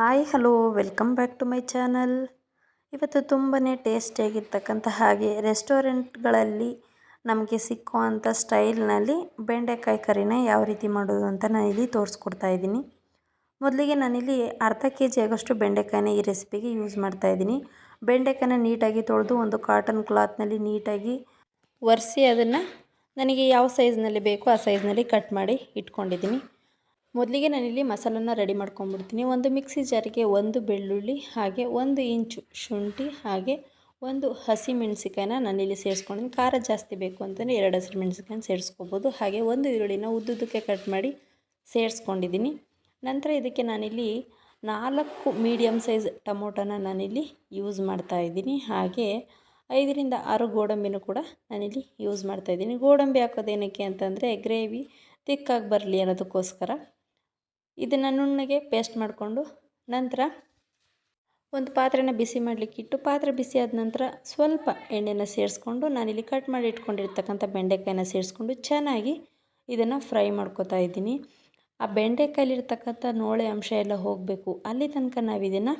Hi, hello, welcome back to my channel. ಇವತ್ತು ತುಂಬಾ ಟೇಸ್ಟಿಯಾಗಿರ್ತಕ್ಕಂಥ ಹಾಗೆ ರೆಸ್ಟೋರೆಂಟ್ಗಳಲ್ಲಿ ನಮಗೆ ಸಿಕ್ಕುವಂಥ ಸ್ಟೈಲ್ನಲ್ಲಿ ಬೆಂಡೆಕಾಯಿ ಕರಿನ ಯಾವ ರೀತಿ ಮಾಡೋದು ಅಂತ ನಾನಿಲ್ಲಿ ತೋರಿಸ್ಕೊಡ್ತಾ ಇದ್ದೀನಿ. ಮೊದಲಿಗೆ ನಾನಿಲ್ಲಿ ಅರ್ಧ ಕೆ ಜಿ ಆಗೋಷ್ಟು ಬೆಂಡೆಕಾಯಿನ ಈ ರೆಸಿಪಿಗೆ ಯೂಸ್ ಮಾಡ್ತಾ ಇದ್ದೀನಿ. ಬೆಂಡೆಕಾಯಿನ ನೀಟಾಗಿ ತೊಳೆದು ಒಂದು ಕಾಟನ್ ಕ್ಲಾತ್ನಲ್ಲಿ ನೀಟಾಗಿ ಒರೆಸಿ ಅದನ್ನು, ನನಗೆ ಯಾವ ಸೈಜ್ನಲ್ಲಿ ಬೇಕೋ ಆ ಸೈಜ್ನಲ್ಲಿ ಕಟ್ ಮಾಡಿ ಇಟ್ಕೊಂಡಿದ್ದೀನಿ. ಮೊದಲಿಗೆ ನಾನಿಲ್ಲಿ ಮಸಾಲನ ರೆಡಿ ಮಾಡ್ಕೊಂಡ್ಬಿಡ್ತೀನಿ. ಒಂದು ಮಿಕ್ಸಿ ಜಾರಿಗೆ ಒಂದು ಬೆಳ್ಳುಳ್ಳಿ, ಹಾಗೆ ಒಂದು ಇಂಚು ಶುಂಠಿ, ಹಾಗೆ ಒಂದು ಹಸಿ ಮೆಣಸಿಕಾಯಿನ ನಾನಿಲ್ಲಿ ಸೇರಿಸ್ಕೊಂಡಿದ್ದೀನಿ ಖಾರ ಜಾಸ್ತಿ ಬೇಕು ಅಂತಂದರೆ ಎರಡು ಹಸಿರು ಮೆಣಸಿಕಾಯಿನ ಸೇರಿಸ್ಕೋಬೋದು. ಹಾಗೆ ಒಂದು ಈರುಳ್ಳಿನ ಉದ್ದುದ್ದಕ್ಕೆ ಕಟ್ ಮಾಡಿ ಸೇರಿಸ್ಕೊಂಡಿದ್ದೀನಿ ನಂತರ ಇದಕ್ಕೆ ನಾನಿಲ್ಲಿ ನಾಲ್ಕು ಮೀಡಿಯಮ್ ಸೈಜ್ ಟೊಮೊಟೊನ ನಾನಿಲ್ಲಿ ಯೂಸ್ ಮಾಡ್ತಾ ಇದ್ದೀನಿ. ಹಾಗೆ ಐದರಿಂದ ಆರು ಗೋಡಂಬಿನೂ ಕೂಡ ನಾನಿಲ್ಲಿ ಯೂಸ್ ಮಾಡ್ತಾಯಿದ್ದೀನಿ ಗೋಡಂಬಿ ಹಾಕೋದೇನಕ್ಕೆ ಅಂತಂದರೆ, ಗ್ರೇವಿ ತಿಕ್ಕಾಗಿ ಬರಲಿ ಅನ್ನೋದಕ್ಕೋಸ್ಕರ. ಇದನ್ನು ನುಣ್ಣಗೆ ಪೇಸ್ಟ್ ಮಾಡಿಕೊಂಡು ನಂತರ ಒಂದು ಪಾತ್ರೆನ ಬಿಸಿ ಮಾಡಲಿಕ್ಕಿಟ್ಟು ಪಾತ್ರೆ ಬಿಸಿ ಆದ ನಂತರ ಸ್ವಲ್ಪ ಎಣ್ಣೆನ ಸೇರಿಸ್ಕೊಂಡು ನಾನಿಲ್ಲಿ ಕಟ್ ಮಾಡಿ ಇಟ್ಕೊಂಡಿರ್ತಕ್ಕಂಥ ಬೆಂಡೆಕಾಯಿನ ಸೇರಿಸ್ಕೊಂಡು ಚೆನ್ನಾಗಿ ಇದನ್ನು ಫ್ರೈ ಮಾಡ್ಕೋತಾ ಇದ್ದೀನಿ. ಆ ಬೆಂಡೆಕಾಯಲ್ಲಿರ್ತಕ್ಕಂಥ ನೋಳೆ ಅಂಶ ಎಲ್ಲ ಹೋಗಬೇಕು. ಅಲ್ಲಿ ತನಕ ನಾವು ಇದನ್ನು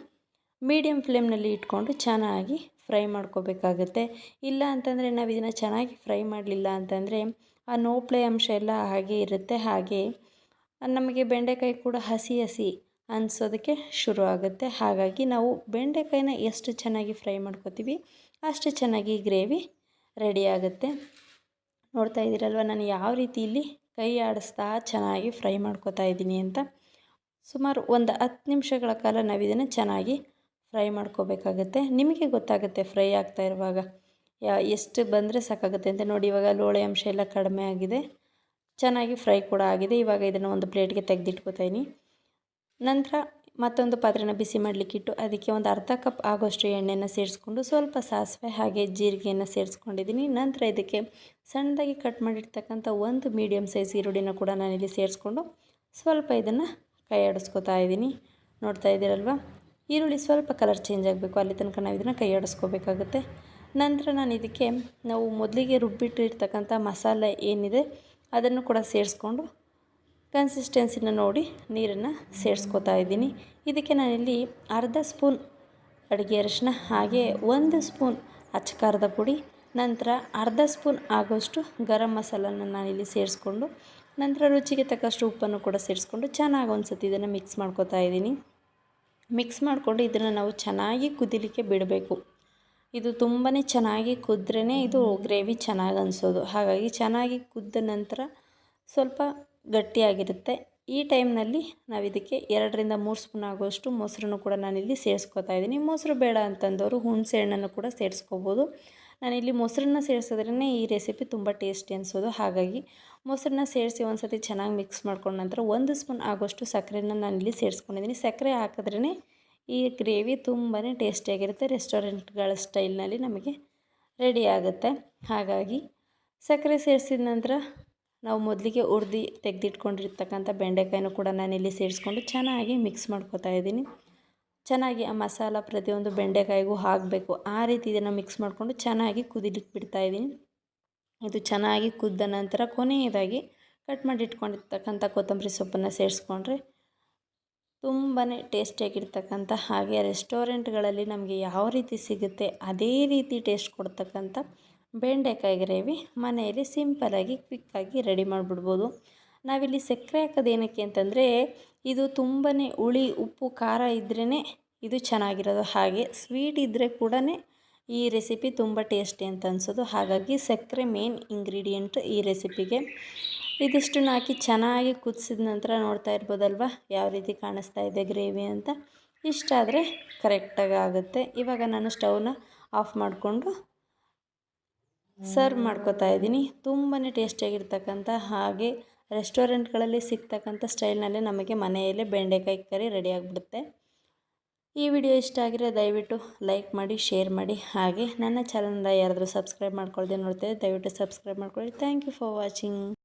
ಮೀಡಿಯಮ್ ಫ್ಲೇಮ್ನಲ್ಲಿ ಇಟ್ಕೊಂಡು ಚೆನ್ನಾಗಿ ಫ್ರೈ ಮಾಡ್ಕೋಬೇಕಾಗತ್ತೆ. ಇಲ್ಲ ಅಂತಂದರೆ ನಾವು ಇದನ್ನು ಚೆನ್ನಾಗಿ ಫ್ರೈ ಮಾಡಲಿಲ್ಲ ಅಂತಂದರೆ ಆ ನೋಪ್ಳೆ ಅಂಶ ಎಲ್ಲ ಹಾಗೆ ಇರುತ್ತೆ. ಹಾಗೆ ನಮಗೆ ಬೆಂಡೆಕಾಯಿ ಕೂಡ ಹಸಿ ಹಸಿ ಅನಿಸೋದಕ್ಕೆ ಶುರು ಆಗುತ್ತೆ. ಹಾಗಾಗಿ ನಾವು ಬೆಂಡೆಕಾಯಿನ ಎಷ್ಟು ಚೆನ್ನಾಗಿ ಫ್ರೈ ಮಾಡ್ಕೋತೀವಿ, ಅಷ್ಟು ಚೆನ್ನಾಗಿ ಗ್ರೇವಿ ರೆಡಿ ಆಗುತ್ತೆ. ನೋಡ್ತಾ ಇದ್ದೀರಲ್ವ, ನಾನು ಯಾವ ರೀತಿ ಇಲ್ಲಿ ಕೈ ಆಡಿಸ್ತಾ ಚೆನ್ನಾಗಿ ಫ್ರೈ ಮಾಡ್ಕೋತಾ ಇದ್ದೀನಿ ಅಂತ. ಸುಮಾರು ಒಂದು ಹತ್ತು ನಿಮಿಷಗಳ ಕಾಲ ನಾವು ಇದನ್ನು ಚೆನ್ನಾಗಿ ಫ್ರೈ ಮಾಡ್ಕೋಬೇಕಾಗತ್ತೆ. ನಿಮಗೆ ಗೊತ್ತಾಗುತ್ತೆ ಫ್ರೈ ಆಗ್ತಾ ಇರುವಾಗ, ಯಾ, ಎಷ್ಟು ಬಂದರೆ ಸಾಕಾಗುತ್ತೆ ಅಂತ. ನೋಡಿ, ಇವಾಗ ಲೋಳೆ ಅಂಶ ಎಲ್ಲ ಕಡಿಮೆ ಆಗಿದೆ. ಚೆನ್ನಾಗಿ ಫ್ರೈ ಕೂಡ ಆಗಿದೆ. ಇವಾಗ ಇದನ್ನು ಒಂದು ಪ್ಲೇಟ್ಗೆ ತೆಗೆದಿಟ್ಕೋತೀನಿ. ನಂತರ ಮತ್ತೊಂದು ಪಾತ್ರೆನ ಬಿಸಿ ಮಾಡಲಿಕ್ಕಿಟ್ಟು ಅದಕ್ಕೆ ಒಂದು ಅರ್ಧ ಕಪ್ ಆಗೋಷ್ಟು ಎಣ್ಣೆಯನ್ನು ಸೇರಿಸ್ಕೊಂಡು ಸ್ವಲ್ಪ ಸಾಸಿವೆ ಹಾಗೆ ಜೀರಿಗೆಯನ್ನು ಸೇರಿಸ್ಕೊಂಡಿದ್ದೀನಿ. ನಂತರ ಇದಕ್ಕೆ ಸಣ್ಣದಾಗಿ ಕಟ್ ಮಾಡಿರ್ತಕ್ಕಂಥ ಒಂದು ಮೀಡಿಯಮ್ ಸೈಜ್ ಈರುಳ್ಳಿನ ಕೂಡ ನಾನಿಲ್ಲಿ ಸೇರಿಸ್ಕೊಂಡು ಸ್ವಲ್ಪ ಇದನ್ನು ಕೈ ಆಡಿಸ್ಕೊತಾ ಇದ್ದೀನಿ. ನೋಡ್ತಾ ಇದ್ದೀರಲ್ವ? ಈರುಳ್ಳಿ ಸ್ವಲ್ಪ ಕಲರ್ ಚೇಂಜ್ ಆಗಬೇಕು. ಅಲ್ಲಿ ತನಕ ನಾವು ಇದನ್ನು ಕೈ ಆಡಿಸ್ಕೋಬೇಕಾಗುತ್ತೆ ನಂತರ ನಾನು ಇದಕ್ಕೆ ನಾವು ಮೊದಲಿಗೆ ರುಬ್ಬಿಟ್ಟಿರ್ತಕ್ಕಂಥ ಮಸಾಲೆ ಏನಿದೆ ಅದನ್ನು ಕೂಡ ಸೇರಿಸ್ಕೊಂಡು ಕನ್ಸಿಸ್ಟೆನ್ಸಿನ ನೋಡಿ ನೀರನ್ನು ಸೇರಿಸ್ಕೋತಾ ಇದ್ದೀನಿ. ಇದಕ್ಕೆ ನಾನಿಲ್ಲಿ ಅರ್ಧ ಸ್ಪೂನ್ ಅಡುಗೆ ಅರಿಶಿನ ಹಾಗೆ ಒಂದು ಸ್ಪೂನ್ ಅಚ್ಚಕಾರದ ಪುಡಿ, ನಂತರ ಅರ್ಧ ಸ್ಪೂನ್ ಆಗೋಷ್ಟು ಗರಂ ಮಸಾಲನ ನಾನಿಲ್ಲಿ ಸೇರಿಸ್ಕೊಂಡು, ನಂತರ ರುಚಿಗೆ ತಕ್ಕಷ್ಟು ಉಪ್ಪನ್ನು ಕೂಡ ಸೇರಿಸ್ಕೊಂಡು ಚೆನ್ನಾಗಿ ಒಂದು ಸತಿ ಇದನ್ನು ಮಿಕ್ಸ್ ಮಾಡ್ಕೋತಾ ಇದ್ದೀನಿ. ಮಿಕ್ಸ್ ಮಾಡಿಕೊಂಡು ಇದನ್ನು ನಾವು ಚೆನ್ನಾಗಿ ಕುದಿಲಿಕ್ಕೆ ಬಿಡಬೇಕು. ಇದು ತುಂಬಾ ಚೆನ್ನಾಗಿ ಕುದ್ರೇ ಇದು ಗ್ರೇವಿ ಚೆನ್ನಾಗಿ ಅನಿಸೋದು. ಹಾಗಾಗಿ ಚೆನ್ನಾಗಿ ಕುದ್ದ ನಂತರ ಸ್ವಲ್ಪ ಗಟ್ಟಿಯಾಗಿರುತ್ತೆ. ಈ ಟೈಮ್ನಲ್ಲಿ ನಾವು ಇದಕ್ಕೆ ಎರಡರಿಂದ ಮೂರು ಸ್ಪೂನ್ ಆಗುವಷ್ಟು ಮೊಸರನ್ನು ಕೂಡ ನಾನಿಲ್ಲಿ ಸೇರಿಸ್ಕೊತಾ ಇದ್ದೀನಿ. ಮೊಸರು ಬೇಡ ಅಂತಂದವರು ಹುಣಸೆ ಹಣ್ಣನ್ನು ಕೂಡ ಸೇರಿಸ್ಕೋಬೋದು. ನಾನಿಲ್ಲಿ ಮೊಸರನ್ನ ಸೇರಿಸಿದ್ರೇ ಈ ರೆಸಿಪಿ ತುಂಬ ಟೇಸ್ಟಿ ಅನಿಸೋದು. ಹಾಗಾಗಿ ಮೊಸರನ್ನ ಸೇರಿಸಿ ಒಂದು ಸತಿ ಚೆನ್ನಾಗಿ ಮಿಕ್ಸ್ ಮಾಡ್ಕೊಂಡ ನಂತರ ಒಂದು ಸ್ಪೂನ್ ಆಗೋಷ್ಟು ಸಕ್ಕರೆನ ನಾನಿಲ್ಲಿ ಸೇರಿಸ್ಕೊಂಡಿದ್ದೀನಿ. ಸಕ್ಕರೆ ಹಾಕಿದ್ರೇ ಈ ಗ್ರೇವಿ ತುಂಬಾ ಟೇಸ್ಟಿಯಾಗಿರುತ್ತೆ. ರೆಸ್ಟೋರೆಂಟ್ಗಳ ಸ್ಟೈಲ್ನಲ್ಲಿ ನಮಗೆ ರೆಡಿ ಆಗುತ್ತೆ. ಹಾಗಾಗಿ ಸಕ್ಕರೆ ಸೇರಿಸಿದ ನಂತರ ನಾವು ಮೊದಲಿಗೆ ಹುರ್ದು ತೆಗೆದಿಟ್ಕೊಂಡಿರ್ತಕ್ಕಂಥ ಬೆಂಡೆಕಾಯಿನೂ ಕೂಡ ನಾನಿಲ್ಲಿ ಸೇರಿಸ್ಕೊಂಡು ಚೆನ್ನಾಗಿ ಮಿಕ್ಸ್ ಮಾಡ್ಕೋತಾ ಇದ್ದೀನಿ. ಚೆನ್ನಾಗಿ ಆ ಮಸಾಲ ಪ್ರತಿಯೊಂದು ಬೆಂಡೆಕಾಯಿಗೂ ಹಾಕಬೇಕು. ಆ ರೀತಿ ಇದನ್ನು ಮಿಕ್ಸ್ ಮಾಡಿಕೊಂಡು ಚೆನ್ನಾಗಿ ಕುದಿಲಿಕ್ಕೆ ಬಿಡ್ತಾಯಿದ್ದೀನಿ ಇದು ಚೆನ್ನಾಗಿ ಕುದ್ದ ನಂತರ ಕೊನೆಯದಾಗಿ ಕಟ್ ಮಾಡಿಟ್ಕೊಂಡಿರ್ತಕ್ಕಂಥ ಕೊತ್ತಂಬರಿ ಸೊಪ್ಪನ್ನು ಸೇರಿಸ್ಕೊಂಡ್ರೆ ತುಂಬಾ ಟೇಸ್ಟಿಯಾಗಿರ್ತಕ್ಕಂಥ ಹಾಗೆ ರೆಸ್ಟೋರೆಂಟ್ಗಳಲ್ಲಿ ನಮಗೆ ಯಾವ ರೀತಿ ಸಿಗುತ್ತೆ ಅದೇ ರೀತಿ ಟೇಸ್ಟ್ ಕೊಡ್ತಕ್ಕಂಥ ಬೆಂಡೆಕಾಯಿ ಗ್ರೇವಿ ಮನೆಯಲ್ಲಿ ಸಿಂಪಲಾಗಿ ಕ್ವಿಕ್ಕಾಗಿ ರೆಡಿ ಮಾಡಿಬಿಡ್ಬೋದು. ನಾವಿಲ್ಲಿ ಸಕ್ಕರೆ ಹಾಕೋದು ಏನಕ್ಕೆ ಅಂತಂದರೆ ಇದು ತುಂಬಾ ಹುಳಿ, ಉಪ್ಪು, ಖಾರ ಇದ್ರೇ ಇದು ಚೆನ್ನಾಗಿರೋದು. ಹಾಗೆ ಸ್ವೀಟ್ ಇದ್ದರೆ ಕೂಡ ಈ ರೆಸಿಪಿ ತುಂಬ ಟೇಸ್ಟಿ ಅಂತ ಅನಿಸೋದು. ಹಾಗಾಗಿ ಸಕ್ಕರೆ ಮೇನ್ ಇಂಗ್ರೀಡಿಯೆಂಟ್ ಈ ರೆಸಿಪಿಗೆ. ಇದಿಷ್ಟನ್ನು ಹಾಕಿ ಚೆನ್ನಾಗಿ ಕುದಿಸಿದ ನಂತರ ನೋಡ್ತಾ ಇರ್ಬೋದಲ್ವ? ಯಾವ ರೀತಿ ಕಾಣಿಸ್ತಾ ಇದೆ ಗ್ರೇವಿ ಅಂತ? ಇಷ್ಟಾದರೆ ಕರೆಕ್ಟಾಗಿ ಆಗುತ್ತೆ. ಇವಾಗ ನಾನು ಸ್ಟವ್ನ ಆಫ್ ಮಾಡಿಕೊಂಡು ಸರ್ವ್ ಮಾಡ್ಕೋತಾ ಇದ್ದೀನಿ. ತುಂಬಾ ಟೇಸ್ಟಿಯಾಗಿರ್ತಕ್ಕಂಥ ಹಾಗೆ ರೆಸ್ಟೋರೆಂಟ್ಗಳಲ್ಲಿ ಸಿಗ್ತಕ್ಕಂಥ ಸ್ಟೈಲ್ನಲ್ಲೇ ನಮಗೆ ಮನೆಯಲ್ಲೇ ಬೆಂಡೆಕಾಯಿ ಕರಿ ರೆಡಿ ಆಗಿಬಿಡುತ್ತೆ. ಈ ವಿಡಿಯೋ ಇಷ್ಟ ಆಗಿರೋ ದಯವಿಟ್ಟು ಲೈಕ್ ಮಾಡಿ, ಶೇರ್ ಮಾಡಿ. ಹಾಗೆ ನನ್ನ ಚಾನಲ್ನ ಯಾರಾದರೂ ಸಬ್ಸ್ಕ್ರೈಬ್ ಮಾಡ್ಕೊಳ್ಳದೆ ನೋಡ್ತಾರೆ ದಯವಿಟ್ಟು ಸಬ್ಸ್ಕ್ರೈಬ್ ಮಾಡ್ಕೊಳ್ಳಿ. Thank you for watching.